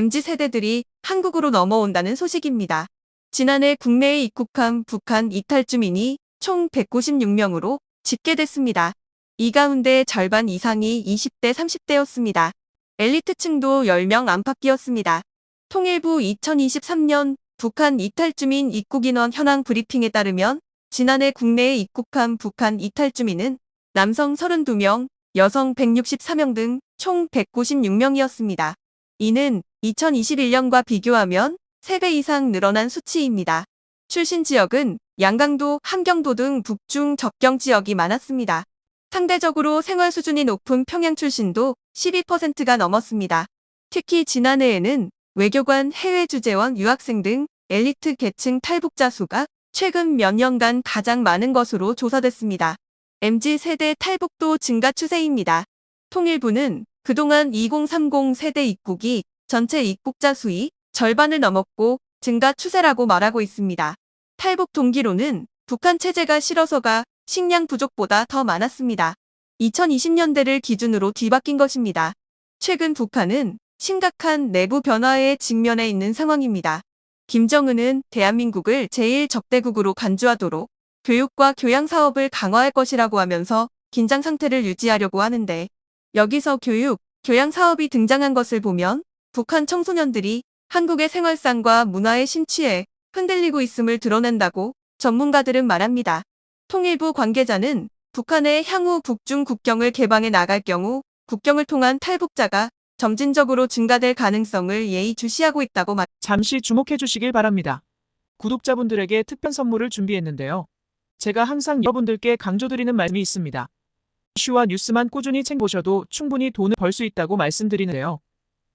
MZ 세대들이 한국으로 넘어온다는 소식입니다. 지난해 국내에 입국한 북한 이탈 주민이 총 196명으로 집계됐습니다. 이 가운데 절반 이상이 20대, 30대였습니다. 엘리트층도 10명 안팎이었습니다. 통일부 2023년 북한 이탈 주민 입국 인원 현황 브리핑에 따르면 지난해 국내에 입국한 북한 이탈 주민은 남성 32명, 여성 164명 등 총 196명이었습니다. 이는 2021년과 비교하면 3배 이상 늘어난 수치입니다. 출신 지역은 양강도, 함경도 등 북중 접경 지역이 많았습니다. 상대적으로 생활 수준이 높은 평양 출신도 12%가 넘었습니다. 특히 지난해에는 외교관, 해외 주재원, 유학생 등 엘리트 계층 탈북자 수가 최근 몇 년간 가장 많은 것으로 조사됐습니다. MZ 세대 탈북도 증가 추세입니다. 통일부는 그동안 2030 세대 입국이 전체 입국자 수의 절반을 넘었고 증가 추세라고 말하고 있습니다. 탈북 동기로는 북한 체제가 싫어서가 식량 부족보다 더 많았습니다. 2020년대를 기준으로 뒤바뀐 것입니다. 최근 북한은 심각한 내부 변화에 직면해 있는 상황입니다. 김정은은 대한민국을 제1적대국으로 간주하도록 교육과 교양 사업을 강화할 것이라고 하면서 긴장 상태를 유지하려고 하는데 여기서 교육, 교양 사업이 등장한 것을 보면 북한 청소년들이 한국의 생활상과 문화에 심취해 흔들리고 있음을 드러낸다고 전문가들은 말합니다. 통일부 관계자는 북한의 향후 북중 국경을 개방해 나갈 경우 국경을 통한 탈북자가 점진적으로 증가될 가능성을 예의주시하고 있다고 말. 잠시 주목해 주시길 바랍니다. 구독자분들에게 특별 선물을 준비했는데요. 제가 항상 여러분들께 강조드리는 말씀이 있습니다. 이슈와 뉴스만 꾸준히 챙보셔도 충분히 돈을 벌 수 있다고 말씀드리는데요.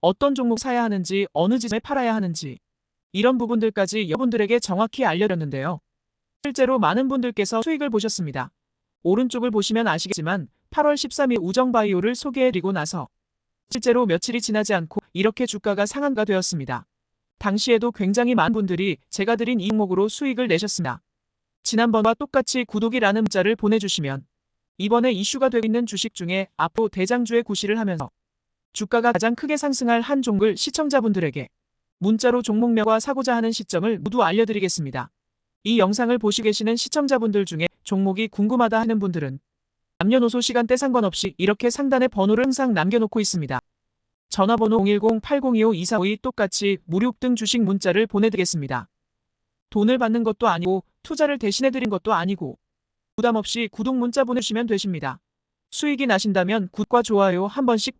어떤 종목 사야 하는지 어느 지점에 팔아야 하는지 이런 부분들까지 여러분들에게 정확히 알려드렸는데요. 실제로 많은 분들께서 수익을 보셨습니다. 오른쪽을 보시면 아시겠지만 8월 13일 우정바이오를 소개해드리고 나서 실제로 며칠이 지나지 않고 이렇게 주가가 상한가 되었습니다. 당시에도 굉장히 많은 분들이 제가 드린 이 종목으로 수익을 내셨습니다. 지난번과 똑같이 구독이라는 문자를 보내주시면 이번에 이슈가 되고 있는 주식 중에 앞으로 대장주의 구실을 하면서 주가가 가장 크게 상승할 한 종목을 시청자분들에게 문자로 종목명과 사고자 하는 시점을 모두 알려드리겠습니다. 이 영상을 보시 계시는 시청자분들 중에 종목이 궁금하다 하는 분들은 남녀노소 시간대 상관없이 이렇게 상단에 번호를 항상 남겨놓고 있습니다. 전화번호 010-8025-2452 똑같이 무료 등 주식 문자를 보내드리겠습니다. 돈을 받는 것도 아니고 투자를 대신해드린 것도 아니고 부담 없이 구독 문자 보내주시면 되십니다. 수익이 나신다면 굿과 좋아요 한 번씩